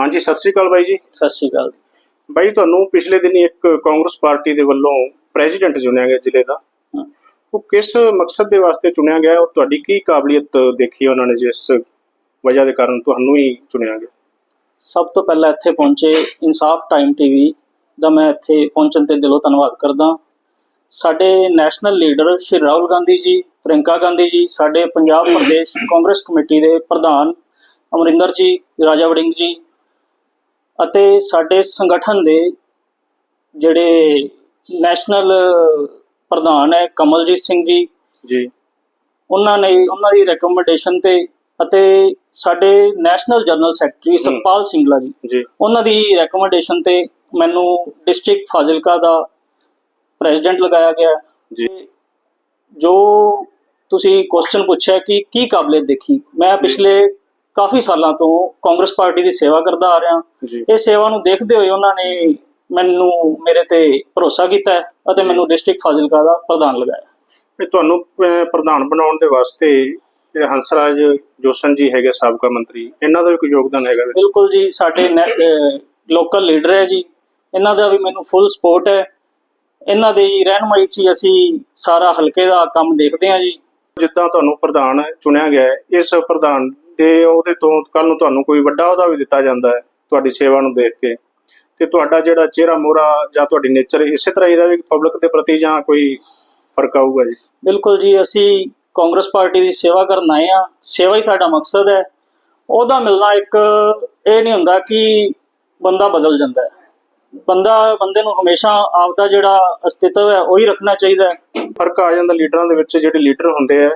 ਹਾਂਜੀ ਸਤਿ ਸ੍ਰੀ ਅਕਾਲ ਬਾਈ ਜੀ। ਸਤਿ ਸ਼੍ਰੀ ਅਕਾਲ ਬਾਈ ਤੁਹਾਨੂੰ ਪਿਛਲੇ ਦਿਨੀ ਇੱਕ ਕਾਂਗਰਸ ਪਾਰਟੀ ਦੇ ਵੱਲੋਂ ਪ੍ਰੈਜ਼ੀਡੈਂਟ ਚੁਣਿਆ ਗਿਆ ਜ਼ਿਲ੍ਹੇ ਦਾ। ਉਹ ਕਿਸ ਮਕਸਦ ਦੇ ਵਾਸਤੇ ਚੁਣਿਆ ਗਿਆ? ਔਰ ਤੁਹਾਡੀ ਕੀ ਕਾਬਲੀਅਤ ਦੇਖੀ ਉਹਨਾਂ ਨੇ ਜਿਸ ਵਜ੍ਹਾ ਦੇ ਕਾਰਨ ਤੁਹਾਨੂੰ ਹੀ ਚੁਣਿਆ ਗਿਆ? ਸਭ ਤੋਂ ਪਹਿਲਾਂ ਇੱਥੇ ਪਹੁੰਚੇ ਇਨਸਾਫ ਟਾਈਮ ਟੀਵੀ ਦਾ ਮੈਂ ਇੱਥੇ ਪਹੁੰਚਣ ਤੇ ਦਿਲੋਂ ਧੰਨਵਾਦ ਕਰਦਾ। ਸਾਡੇ ਨੈਸ਼ਨਲ ਲੀਡਰ ਸ਼੍ਰੀ ਰਾਹੁਲ ਗਾਂਧੀ ਜੀ ਪ੍ਰਿੰਕਾ ਗਾਂਧੀ ਜੀ ਸਾਡੇ ਪੰਜਾਬ ਪ੍ਰਦੇਸ਼ ਕਾਂਗਰਸ ਕਮੇਟੀ ਦੇ ਪ੍ਰਧਾਨ ਅਮਰਿੰਦਰ ਜੀ ਰਾਜਾ ਵੜਿੰਗ ਜੀ ਅਤੇ ਸਾਡੇ ਸੰਗਠਨ ਦੇ ਜਿਹੜੇ ਨੈਸ਼ਨਲ ਪ੍ਰਧਾਨ ਹੈ ਕਮਲਜੀਤ ਸਿੰਘ ਜੀ ਜੀ। ਉਹਨਾਂ ਨੇ ਉਹਨਾਂ ਦੀ ਰეკਮੈਂਡੇਸ਼ਨ ਤੇ ਅਤੇ ਸਾਡੇ national general secretary Satpal Singla ji ji. ਉਹਨਾਂ ਦੀ ਰეკਮੈਂਡੇਸ਼ਨ ਤੇ ਮੈਨੂੰ ਡਿਸਟ੍ਰਿਕਟ ਫਾਜ਼ਿਲਕਾ ਦਾ ਪ੍ਰੈਜ਼ੀਡੈਂਟ ਲਗਾਇਆ ਗਿਆ। ਜੀ। ਜੋ ਤੁਸੀਂ ਕੁਐਸਚਨ ਪੁੱਛਿਆ ਕਿ ਕੀ ਕਾਬਲੀਅਤ ਦੇਖੀ? ਮੈਂ ਪਿਛਲੇ ਕਾਫੀ ਸਾਲਾਂ ਤੋਂ ਕਾਂਗਰਸ ਪਾਰਟੀ ਦੀ ਸੇਵਾ ਕਰਦਾ ਆ ਰਿਹਾ। ਇਹ ਸੇਵਾ ਨੂੰ ਦੇਖਦੇ ਹੋਏ ਉਹਨਾਂ ਨੇ ਮੈਨੂੰ ਮੇਰੇ ਤੇ ਭਰੋਸਾ ਕੀਤਾ ਅਤੇ ਮੈਨੂੰ ਡਿਸਟ੍ਰਿਕਟ ਫਾਜ਼ਿਲਕਾ ਦਾ ਪ੍ਰਧਾਨ ਲਗਾਇਆ। ਇਹ ਤੁਹਾਨੂੰ ਪ੍ਰਧਾਨ ਬਣਾਉਣ ਦੇ ਵਾਸਤੇ ਜਿਹੜੇ ਹੰਸਰਾਜ ਜੋਸਨ ਜੀ ਹੈਗੇ ਸਾਬਕਾ ਮੰਤਰੀ ਇਹਨਾਂ ਦਾ ਵੀ ਕੋਈ ਯੋਗਦਾਨ ਹੈਗਾ ਬਿਲਕੁਲ ਜੀ ਸਾਡੇ ਲੋਕਲ ਲੀਡਰ ਹੈ ਜੀ। ਇਹਨਾਂ ਦਾ ਵੀ ਮੈਨੂੰ ਫੁੱਲ ਸਪੋਰਟ ਹੈ। ਇਹਨਾਂ ਦੇ ਹੀ ਰਹਿਨਮਾਈ 'ਚ ਅਸੀਂ ਸਾਰਾ ਹਲਕੇ ਦਾ ਕੰਮ ਦੇਖਦੇ ਹਾਂ ਜੀ। ਜਿੱਦਾਂ ਤੁਹਾਨੂੰ ਪ੍ਰਧਾਨ ਚੁਣਿਆ ਗਿਆ ਇਸ ਪ੍ਰਧਾਨ ਦੇ ਉਹਦੇ ਤੋਂ ਕੱਲ ਨੂੰ ਤੁਹਾਨੂੰ ਕੋਈ ਵੱਡਾ ਉਹਦਾ ਵੀ ਦਿੱਤਾ ਜਾਂਦਾ ਹੈ ਤੁਹਾਡੀ ਸੇਵਾ ਨੂੰ ਦੇਖ ਕੇ। ਤੇ ਤੁਹਾਡਾ ਜਿਹੜਾ ਚਿਹਰਾ ਮੋਹਰਾ ਜਾਂ ਤੁਹਾਡੀ ਨੇਚਰ ਇਸੇ ਤਰ੍ਹਾਂ ਹੀ ਰਹੇ ਪਬਲਿਕ ਦੇ ਪ੍ਰਤੀ ਜਾਂ ਕੋਈ ਫ਼ਰਕ ਆਊਗਾ ਜੀ? ਬਿਲਕੁਲ ਜੀ ਅਸੀਂ ਕਾਂਗਰਸ ਪਾਰਟੀ ਦੀ ਸੇਵਾ ਕਰਨ ਆਏ ਆ ਸੇਵਾ ਹੀ ਸਾਡਾ ਮਕਸਦ ਹੈ। ਉਹਦਾ ਮਿਲਣਾ ਇੱਕ ਇਹ ਨਹੀਂ ਹੁੰਦਾ ਕਿ ਬੰਦਾ ਬਦਲ ਜਾਂਦਾ ਹੈ। ਬੰਦਾ ਬੰਦੇ ਨੂੰ ਹਮੇਸ਼ਾ ਆਪਦਾ ਜਿਹੜਾ ਅਸਤਿਤਵ ਹੈ ਉਹੀ ਰੱਖਣਾ ਚਾਹੀਦਾ ਹੈ। ਫ਼ਰਕ ਆ ਜਾਂਦਾ ਲੀਡਰਾਂ ਦੇ ਵਿੱਚ ਜਿਹੜੇ ਲੀਡਰ ਹੁੰਦੇ ਆ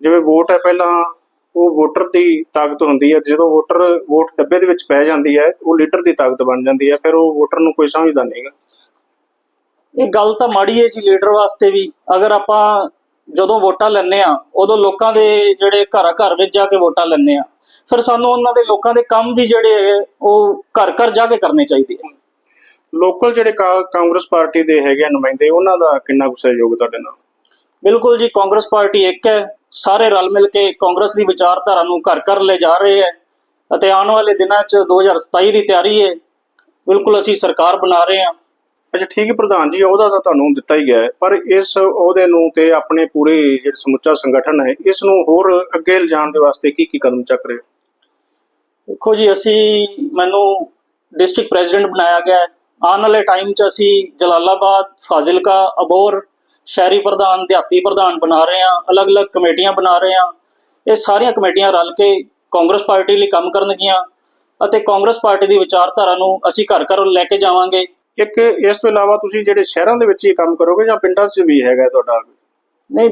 ਜਿਵੇਂ ਵੋਟ ਹੈ ਪਹਿਲਾਂ ਉਹ ਵੋਟਰ ਦੀ ਤਾਕਤ ਹੁੰਦੀ ਹੈ ਜਦੋਂ ਵੋਟਰ ਵੋਟ ਡੱਬੇ ਦੇ ਵਿੱਚ ਪੈ ਜਾਂਦੀ ਹੈ ਉਹ ਲੀਡਰ ਦੀ ਤਾਕਤ ਬਣ ਜਾਂਦੀ ਹੈ ਫਿਰ ਉਹ ਵੋਟਰ ਨੂੰ ਕੋਈ ਸਮਝਦਾ ਨਹੀਂਗਾ ਇਹ ਗੱਲ ਤਾਂ ਮਾੜੀ ਹੈ ਜੀ ਲੀਡਰ ਵਾਸਤੇ ਵੀ। ਅਗਰ ਆਪਾਂ ਜਦੋਂ ਵੋਟਾਂ ਲੈਂਦੇ ਆ ਉਦੋਂ ਲੋਕਾਂ ਦੇ ਜਿਹੜੇ ਘਰਾਂ ਘਰ ਵਿੱਚ ਜਾ ਕੇ ਵੋਟਾਂ ਲੈਂਦੇ ਆ ਫਿਰ ਸਾਨੂੰ ਉਹਨਾਂ ਦੇ ਲੋਕਾਂ ਦੇ ਕੰਮ ਵੀ ਜਿਹੜੇ ਉਹ ਘਰ ਘਰ ਜਾ ਕੇ ਕਰਨੇ ਚਾਹੀਦੇ ਆ। ਲੋਕਲ ਜਿਹੜੇ ਕਾਂਗਰਸ ਪਾਰਟੀ ਦੇ ਹੈਗੇ ਨੁਮਾਇੰਦੇ ਉਹਨਾਂ ਦਾ ਕਿੰਨਾ ਕੁ ਸਹਿਯੋਗ ਤੁਹਾਡੇ ਨਾਲ? ਬਿਲਕੁਲ ਜੀ ਕਾਂਗਰਸ ਪਾਰਟੀ ਇੱਕ ਹੈ। ਸਾਰੇ ਰਲ ਮਿਲ ਕੇ ਕਾਂਗਰਸ ਦੀ ਵਿਚਾਰਧਾਰਾ ਨੂੰ ਘਰ ਘਰ ਲੈ ਜਾ ਰਹੇ ਹੈ ਅਤੇ ਆਉਣ ਵਾਲੇ ਦਿਨਾਂ 'ਚ 2027 ਦੀ ਤਿਆਰੀ ਹੈ। ਬਿਲਕੁਲ ਅਸੀਂ ਸਰਕਾਰ ਬਣਾ ਰਹੇ ਹਾਂ। ਅੱਛਾ ਠੀਕ ਹੈ ਪ੍ਰਧਾਨ ਜੀ ਉਹਦਾ ਤਾਂ ਤੁਹਾਨੂੰ ਦਿੱਤਾ ਹੀ ਗਿਆ ਪਰ ਇਸ ਉਹਦੇ ਨੂੰ ਤੇ ਆਪਣੇ ਪੂਰੇ ਜਿਹੜਾ ਸਮੁੱਚਾ ਸੰਗਠਨ ਹੈ ਇਸ ਨੂੰ ਹੋਰ ਅੱਗੇ ਲਿਜਾਣ ਦੇ ਵਾਸਤੇ ਕੀ ਕੀ ਕਦਮ ਚੱਕ ਰਹੇ? ਦੇਖੋ ਜੀ ਅਸੀਂ ਮੈਨੂੰ ਡਿਸਟ੍ਰਿਕਟ ਪ੍ਰੈਜ਼ੀਡੈਂਟ ਬਣਾਇਆ ਗਿਆ ਆਉਣ ਵਾਲੇ ਟਾਈਮ 'ਚ ਅਸੀਂ ਜਲਾਲਾਬਾਦ ਫਾਜ਼ਿਲਕਾ ਅਬੋਰ ਸ਼ਹਿਰੀ ਪ੍ਰਧਾਨ ਦਿਹਾਤੀ ਪ੍ਰਧਾਨ ਬਣਾ ਰਹੇ ਹਾਂ ਅਲੱਗ-ਅਲੱਗ ਕਮੇਟੀਆਂ ਬਣਾ ਰਹੇ ਹਾਂ। ਇਹ ਸਾਰੀਆਂ ਕਮੇਟੀਆਂ ਰਲ ਕੇ ਕਾਂਗਰਸ ਪਾਰਟੀ ਲਈ ਕੰਮ ਕਰਨਗੀਆਂ ਅਤੇ ਕਾਂਗਰਸ ਪਾਰਟੀ ਦੀ ਵਿਚਾਰਧਾਰਾ ਨੂੰ ਅਸੀਂ ਘਰ ਘਰ ਲੈ ਕੇ ਜਾਵਾਂਗੇ। ਇੱਕ ਇਸ ਤੋਂ ਇਲਾਵਾ ਤੁਸੀਂ ਜਿਹੜੇ ਸ਼ਹਿਰਾਂ ਦੇ ਵਿੱਚ ਹੀ ਕੰਮ ਕਰੋਗੇ ਜਾਂ ਪਿੰਡਾਂ 'ਚ ਵੀ ਹੈਗਾ ਤੁਹਾਡਾ? ਨਹੀਂ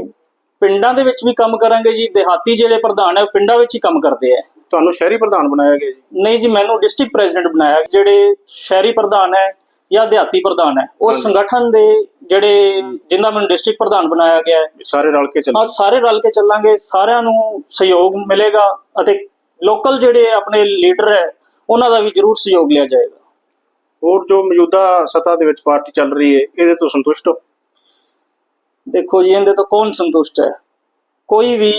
ਪਿੰਡਾਂ ਦੇ ਵਿੱਚ ਵੀ ਕੰਮ ਕਰਾਂਗੇ ਜੀ। ਦਿਹਾਤੀ ਜਿਹੜੇ ਪ੍ਰਧਾਨ ਹੈ ਉਹ ਪਿੰਡਾਂ ਵਿੱਚ ਹੀ ਕੰਮ ਕਰਦੇ ਆ ਤੁਹਾਨੂੰ ਸ਼ਹਿਰੀ ਪ੍ਰਧਾਨ ਬਣਾਇਆ ਗਿਆ ਜੀ? ਨਹੀਂ ਜੀ ਮੈਨੂੰ ਡਿਸਟ੍ਰਿਕਟ ਪ੍ਰੈਜ਼ੀਡੈਂਟ ਬਣਾਇਆ। ਜਿਹੜੇ ਸ਼ਹਿਰੀ ਪ੍ਰਧਾਨ ਹੈ ਜਾਂ ਦਿਹਾਤੀ ਪ੍ਰਧਾਨ ਹੈ ਉਹ ਹਾਂਜੀ। ਸੰਗਠਨ ਦੇ ਜਿਹੜੇ ਜਿੰਦਾ ਮੈਨੂੰ ਡਿਸਟ੍ਰਿਕਟ ਪ੍ਰਧਾਨ ਬਣਾਇਆ ਗਿਆ ਹੈ ਸਾਰੇ ਰਲ ਕੇ ਆ ਚੱਲੋ ਸਾਰੇ ਰਲ ਕੇ ਚੱਲਾਂਗੇ ਸਾਰਿਆਂ ਨੂੰ ਸਹਿਯੋਗ ਮਿਲੇਗਾ ਅਤੇ ਲੋਕਲ ਜਿਹੜੇ ਆਪਣੇ ਲੀਡਰ ਹੈ ਉਹਨਾਂ ਦਾ ਵੀ ਜ਼ਰੂਰ ਸਹਿਯੋਗ ਲਿਆ ਜਾਏਗਾ। ਹੋਰ ਜੋ ਮੌਜੂਦਾ ਸੱਤਾ ਦੇ ਵਿੱਚ ਪਾਰਟੀ ਚੱਲ ਰਹੀ ਹੈ ਇਹਦੇ ਤੋਂ ਸੰਤੁਸ਼ਟ ਹੋ? ਦੇਖੋ ਜੀ ਇਹਦੇ ਤੋਂ ਕੌਣ ਸੰਤੁਸ਼ਟ ਹੈ? ਕੋਈ ਵੀ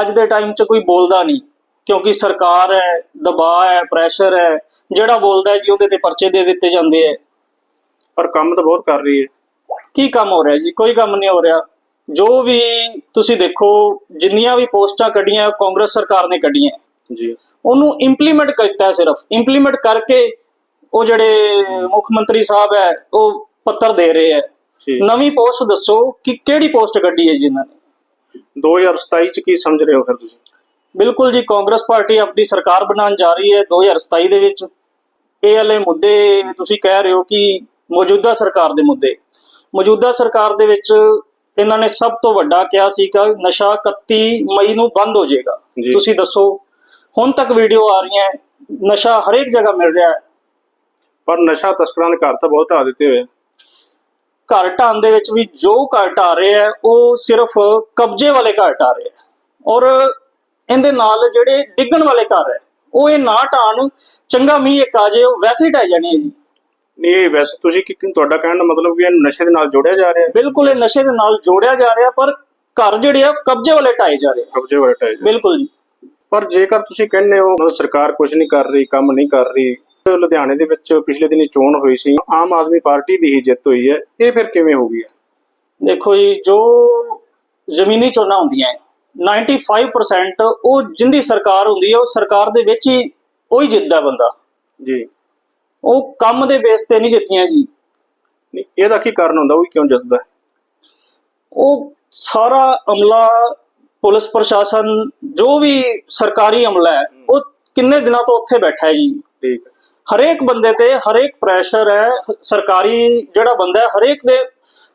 ਅੱਜ ਦੇ ਟਾਈਮ 'ਚ ਕੋਈ ਬੋਲਦਾ ਨਹੀਂ ਕਿਉਂਕਿ ਸਰਕਾਰ ਹੈ ਦਬਾਅ ਹੈ ਪ੍ਰੈਸ਼ਰ ਹੈ ਜਿਹੜਾ ਬੋਲਦਾ ਹੈ ਜੀ ਉਹਦੇ ਤੇ ਪਰਚੇ ਦੇ ਦਿੱਤੇ ਜਾਂਦੇ ਹੈ। ਪਰ ਕੰਮ ਤਾਂ ਬਹੁਤ ਕਰ ਰਹੀ ਹੈ। ਕੀ ਕੰਮ ਹੋ ਰਿਹਾ ਜੀ? ਕੋਈ ਕੰਮ ਨਹੀਂ ਹੋ ਰਿਹਾ। ਜੋ ਵੀ ਤੁਸੀਂ ਦੇਖੋ ਜਿੰਨੀਆਂ ਵੀ ਪੋਸਟਾਂ ਕੱਢੀਆਂ ਕਾਂਗਰਸ ਸਰਕਾਰ ਨੇ ਕੱਢੀਆਂ। ਜੀ। ਉਹਨੂੰ ਇੰਪਲੀਮੈਂਟ ਕੀਤਾ ਹੈ ਸਿਰਫ। ਇੰਪਲੀਮੈਂਟ ਕਰਕੇ ਉਹ ਜਿਹੜੇ ਮੁੱਖ ਮੰਤਰੀ ਸਾਹਿਬ ਹੈ ਉਹ ਪੱਤਰ ਦੇ ਰਹੇ ਹੈ। ਨਵੀਂ ਪੋਸਟ ਦੱਸੋ ਕਿ ਕਿਹੜੀ ਪੋਸਟ ਕੱਢੀ ਹੈ ਜੀ ਇਹਨਾਂ ਨੇ? 2027 ਚ ਕੀ ਸਮਝ ਰਹੇ ਹੋ ਫਿਰ ਤੁਸੀਂ? ਬਿਲਕੁਲ ਜੀ ਕਾਂਗਰਸ ਪਾਰਟੀ ਆਪਣੀ ਸਰਕਾਰ ਬਣਾਉਣ ਜਾ ਰਹੀ ਹੈ 2027 ਦੇ ਵਿੱਚ। ਇਹ ਵਾਲੇ ਮੁੱਦੇ ਤੁਸੀਂ ਕਹਿ ਰਹੇ ਹੋ ਕਿ ਮੌਜੂਦਾ ਸਰਕਾਰ ਦੇ ਮੁੱਦੇ। ਮੌਜੂਦਾ ਸਰਕਾਰ ਦੇ ਵਿੱਚ ਇਹਨਾਂ ਨੇ ਸਭ ਤੋਂ ਵੱਡਾ ਕਿਹਾ ਸੀ ਕਿ ਨਸ਼ਾ 31 ਮਈ ਨੂੰ ਬੰਦ ਹੋ ਜਾਏਗਾ। ਤੁਸੀਂ ਦੱਸੋ ਹੁਣ ਤੱਕ ਵੀਡੀਓ ਆ ਰਹੀਆਂ ਨਸ਼ਾ ਹਰੇਕ ਜਗ੍ਹਾ ਮਿਲ ਰਿਹਾ ਹੈ। ਪਰ ਨਸ਼ਾ ਤਸਕਰਾਂ ਦੇ ਘਰ ਤਾਂ ਬਹੁਤ ਢਾ ਦਿੱਤੇ ਹੋਏ ਆ। ਘਰ ਢਾਣ ਦੇ ਵਿੱਚ ਵੀ ਜੋ ਘਰ ਢਾ ਰਹੇ ਹੈ ਉਹ ਸਿਰਫ ਕਬਜ਼ੇ ਵਾਲੇ ਘਰ ਢਾ ਰਹੇ ਹੈ ਔਰ ਇਹਦੇ ਨਾਲ ਜਿਹੜੇ ਡਿੱਗਣ ਵਾਲੇ ਘਰ ਹੈ ਉਹ ਇਹ ਨਾ ਢਾਣ ਚੰਗਾ ਮੀਂਹ ਇੱਕ ਆ ਜੇ ਉਹ ਵੈਸੇ ਹੀ ਢਾਈ ਜਾਣੇ ਜੀ। ਨਹੀਂ ਇਹ ਵੈਸੇ ਤੁਸੀਂ ਕਿ ਤੁਹਾਡਾ ਕਹਿਣ ਦਾ ਮਤਲਬ ਵੀ ਇਹਨੂੰ ਨਸ਼ੇ ਦੇ ਨਾਲ ਜੋੜਿਆ ਜਾ ਰਿਹਾ ਹੈ? ਬਿਲਕੁਲ ਇਹ ਨਸ਼ੇ ਦੇ ਨਾਲ ਜੋੜਿਆ ਜਾ ਰਿਹਾ ਪਰ ਘਰ ਜਿਹੜੇ ਆ ਕਬਜ਼ੇ ਵਾਲੇ ਢਾਏ ਜਾ ਰਹੇ ਆ। ਕਬਜ਼ੇ ਵਾਲੇ ਟਾਈਪ ਬਿਲਕੁਲ ਜੀ। ਪਰ ਜੇਕਰ ਤੁਸੀਂ ਕਹਿੰਦੇ ਹੋ ਮਤਲਬ ਸਰਕਾਰ ਕੁਝ ਨਹੀਂ ਕਰ ਰਹੀ ਕੰਮ ਨਹੀਂ ਕਰ ਰਹੀ ਤੇ ਲੁਧਿਆਣੇ ਦੇ ਵਿੱਚ ਪਿਛਲੇ ਦਿਨੀ ਚੋਣ ਹੋਈ ਸੀ ਆਮ ਆਦਮੀ ਪਾਰਟੀ ਦੀ ਹੀ ਜਿੱਤ ਹੋਈ ਹੈ ਇਹ ਫਿਰ ਕਿਵੇਂ ਹੋ ਗਈ ਹੈ? ਦੇਖੋ ਜੀ ਜੋ ਜ਼ਮੀਨੀ ਚੋਣਾਂ ਹੁੰਦੀਆਂ ਹੈ, 95% ਉਹ ਜਿੰਦੀ ਸਰਕਾਰ ਹੁੰਦੀ ਹੈ ਉਹ ਸਰਕਾਰ ਦੇ ਵਿੱਚ ਹੀ ਉਹੀ ਜਿੱਤਦਾ ਬੰਦਾ। ਜੀ। ਉਹ ਕੰਮ ਦੇ ਬੇਸ ਤੇ ਨਹੀਂ ਜਿੱਤੀਆਂ ਜੀ। ਨਹੀਂ ਇਹਦਾ ਕੀ ਕਾਰਨ ਹੁੰਦਾ? ਉਹ ਕਿਉਂ ਜਿੱਤਦਾ? ਉਹ ਸਾਰਾ ਅਮਲਾ ਪੁਲਿਸ ਪ੍ਰਸ਼ਾਸਨ ਜੋ ਵੀ ਸਰਕਾਰੀ ਅਮਲਾ ਹੈ ਉਹ ਕਿੰਨੇ ਦਿਨਾਂ ਤੋਂ ਉੱਥੇ ਬੈਠਾ ਹੈ ਜੀ। ਠੀਕ ਹਰੇਕ ਬੰਦੇ ਤੇ ਹਰੇਕ ਪ੍ਰੈਸ਼ਰ ਹੈ ਹ- ਸਰਕਾਰੀ ਜਿਹੜਾ ਬੰਦਾ ਹੈ ਹਰੇਕ ਦੇ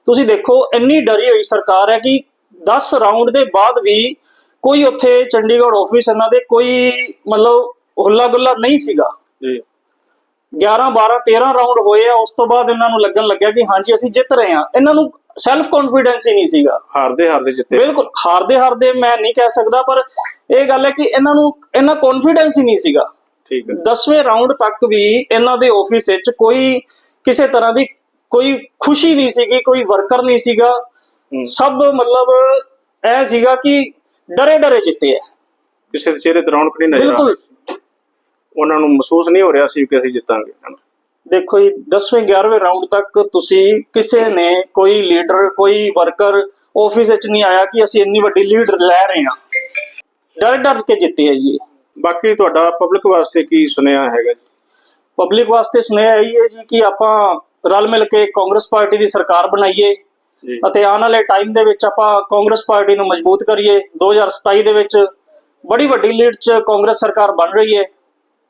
ਤੁਸੀਂ ਦੇਖੋ ਇੰਨੀ ਡਰੀ ਹੋਈ ਸਰਕਾਰ ਹੈ ਕਿ 10 ਰਾਉਂਡ ਦੇ ਬਾਅਦ ਵੀ ਕੋਈ ਉੱਥੇ ਚੰਡੀਗੜ੍ਹ ਆਫਿਸ ਇਹਨਾਂ ਦੇ ਕੋਈ ਮਤਲਬ ਹੁੱਲਾ ਗੁੱਲਾ ਨਹੀਂ ਸੀਗਾ। ਜੀ। 11 12 13 ਰਾਉਂਡ ਹੋਏ ਆ ਉਸ ਤੋਂ ਬਾਅਦ ਇਹਨਾਂ ਨੂੰ ਲੱਗਣ ਲੱਗਿਆ ਕਿ ਹਾਂਜੀ ਅਸੀਂ ਜਿੱਤ ਰਹੇ ਹਾਂ। ਇਹਨਾਂ ਨੂੰ ਸੈਲਫ ਕੌਨਫੀਡੈਂਸ ਹੀ ਨਹੀਂ ਸੀਗਾ। ਹਾਰਦੇ ਹਾਰਦੇ ਜਿੱਤੇ। ਬਿਲਕੁਲ ਹਾਰਦੇ ਹਾਰਦੇ ਮੈਂ ਨਹੀਂ ਕਹਿ ਸਕਦਾ ਪਰ ਇਹ ਗੱਲ ਹੈ ਕਿ ਇਹਨਾਂ ਨੂੰ ਇਹਨਾਂ ਕੌਨਫੀਡੈਂਸ ਹੀ ਨਹੀਂ ਸੀਗਾ। ਠੀਕ ਹੈ। 10ਵੇਂ ਰਾਉਂਡ ਤੱਕ ਵੀ ਇਹਨਾਂ ਦੇ ਆਫਿਸ ਵਿੱਚ ਕੋਈ ਕਿਸੇ ਤਰ੍ਹਾਂ ਦੀ ਕੋਈ ਖੁਸ਼ੀ ਨਹੀਂ ਸੀਗੀ ਕੋਈ ਵਰਕਰ ਨਹੀਂ ਸੀਗਾ। ਸਭ ਮਤਲਬ ਇਹ ਸੀਗਾ ਕਿ ਡਰੇ ਡਰੇ ਜਿੱਤੇ ਹੈ ਕਿਸੇ ਦੇ ਚਿਹਰੇ ਤੇ ਰੌਣਕ ਨਹੀਂ ਨਜ਼ਰ ਆ ਬਿਲਕੁਲ। ਉਹਨਾਂ ਨੂੰ ਮਹਿਸੂਸ ਨਹੀਂ ਹੋ ਰਿਹਾ ਸੀ ਕਿ ਅਸੀਂ ਜਿੱਤਾਂਗੇ ਹਨਾ। ਦੇਖੋ ਜੀ 10ਵੇਂ 11ਵੇਂ ਰਾਉਂਡ ਤੱਕ ਤੁਸੀਂ ਕਿਸੇ ਨੇ ਕੋਈ ਲੀਡਰ ਕੋਈ ਵਰਕਰ ਆਫਿਸ ਵਿੱਚ ਨਹੀਂ ਆਇਆ ਕਿ ਅਸੀਂ ਇੰਨੀ ਵੱਡੀ ਲੀਡ ਲੈ ਰਹੇ ਹਾਂ। ਡਰ ਡਰ ਕੇ ਜਿੱਤੇ ਹੈ ਜੀ ਬਾਕੀ ਤੁਹਾਡਾ ਪਬਲਿਕ ਵਾਸਤੇ ਕੀ ਸੁਨੇਹਾ ਹੈਗਾ ਜੀ? ਪਬਲਿਕ ਵਾਸਤੇ ਸੁਨੇਹਾ ਇਹ ਹੈ ਜੀ ਕਿ ਆਪਾਂ ਰਲ ਮਿਲ ਕੇ ਕਾਂਗਰਸ ਪਾਰਟੀ ਦੀ ਸਰਕਾਰ ਬਣਾਈਏ ਅਤੇ ਆਉਣ ਵਾਲੇ ਟਾਈਮ ਦੇ ਵਿੱਚ ਆਪਾਂ ਕਾਂਗਰਸ ਪਾਰਟੀ ਨੂੰ ਮਜ਼ਬੂਤ ਕਰੀਏ। 2027 ਦੇ ਵਿੱਚ ਬੜੀ ਵੱਡੀ ਲੀਡ 'ਚ ਕਾਂਗਰਸ ਸਰਕਾਰ ਬਣ ਰਹੀ ਹੈ।